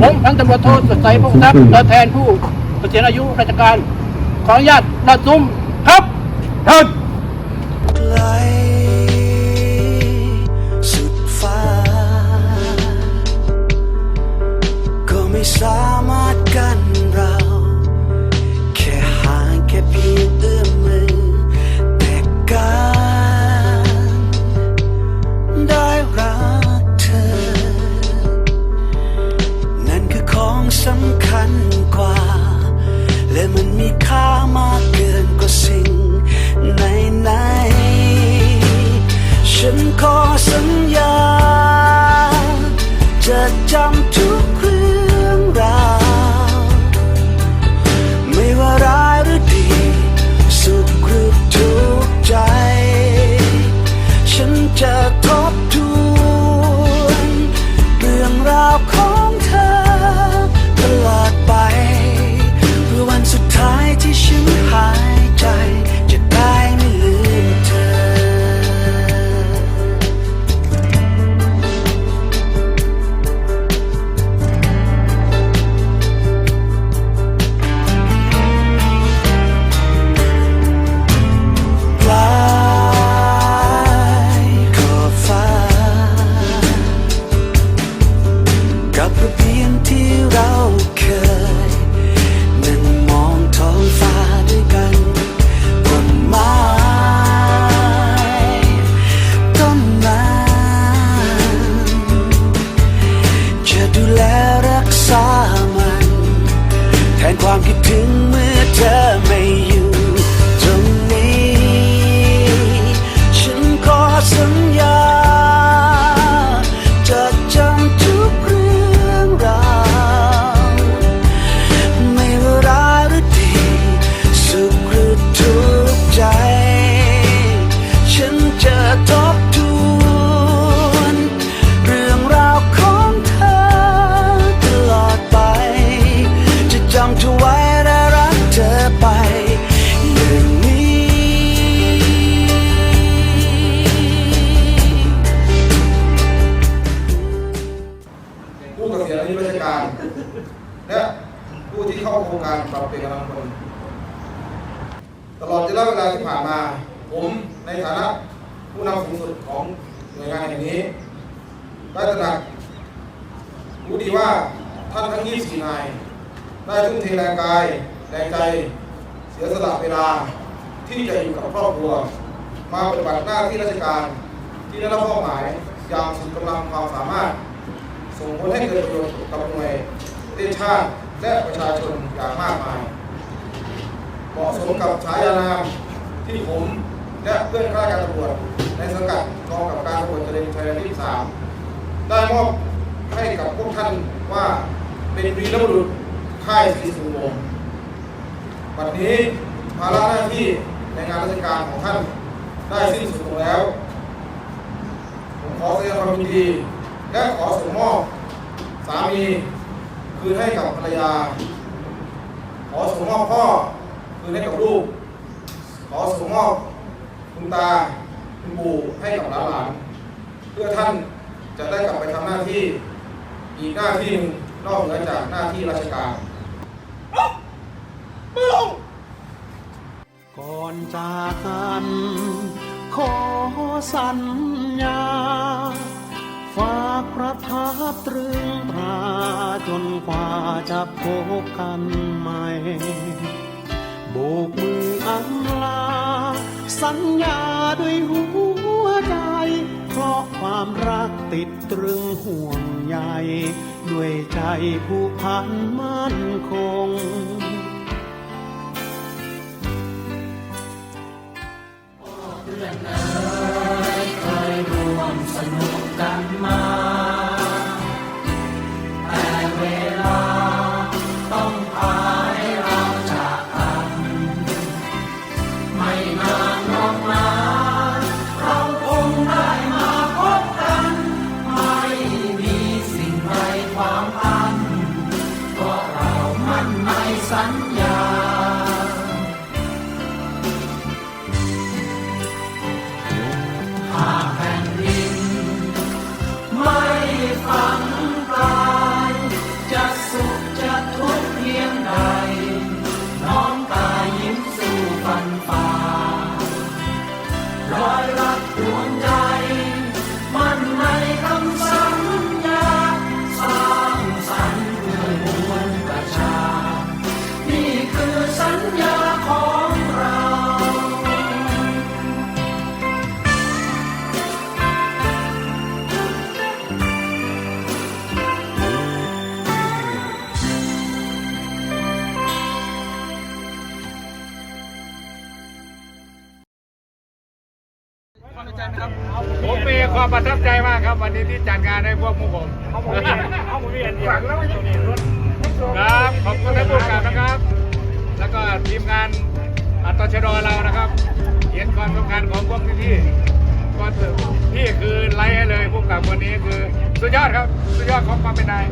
ผมพันตำรวจโทสดใสพงศ์ทรัพย์ตัวแทนผู้เกษียณอายุราชการ ขออนุญาตดัดซุ้มครับเชิญ ผู้เกษีราชการ และผู้ที่เข้าโครงการปรับเปลี่ยนกำลังพลตลอดระยะเวลาที่ผ่านมา ผมในฐานะผู้นำสูงสุดของหน่วยงานแห่งนี้ได้ตระหนักรู้ดีว่าท่านทั้ง 24 นาย ได้ทุ่มเทแรงกายแรงใจเสียสละเวลาที่จะอยู่กับครอบครัว มาปฏิบัติหน้าที่ราชการที่ได้รับมอบหมายอย่างสุดกำลังความสามารถ ส่งผลให้เกิดประโยชน์กับหน่วยประเทศชาติและประชาชนอย่างมากมายเหมาะสมกับฉายานามที่ผมและเพื่อนข้าราชการตำรวจในสังกัดกองกับการตำรวจตระเวนชายแดนที่สามได้มอบให้กับพวกท่านว่าเป็นวีรบุรุษค่ายศรีสุวงศ์บัดนี้ภาระหน้าที่ในงานราชการของท่านได้สิ้นสุดลงแล้ว ผมขอแสดงความยินดี และขอส่งมอบสามีคืนให้กับภรรยา ขอส่งมอบพ่อคืนให้กับลูก ขอส่งมอบคุณตาคุณปู่ให้กับหลานๆเพื่อท่านจะได้กลับไปทำหน้าที่อีกหน้าที่หนึ่งนอกเหนือจากหน้าที่ราชการก่อนจากกันขอสัญญา ประทับตรึงตราจนกว่าจะพบกันใหม่ โบกมืออำลา สัญญาด้วยหัวใจ เพราะความรักติดตรึงห่วงใยด้วยใจผูกพันมั่นคง เความประทับใจมากครับ วันนี้ที่จัดงานให้พวกมูผมเขาบอกว่าเขาบอกว่าฝังแล้วมันจะมีรถครับขอบคุณท่านผู้กำกับนะครับ แล้วก็ทีมงานอัตชดเรานะครับเห็นความสำคัญของพวกพี่ๆก็พี่คือไลท์ให้เลยผู้กำกับวันนี้คือสุดยอดครับ สุดยอดของความเป็นนาย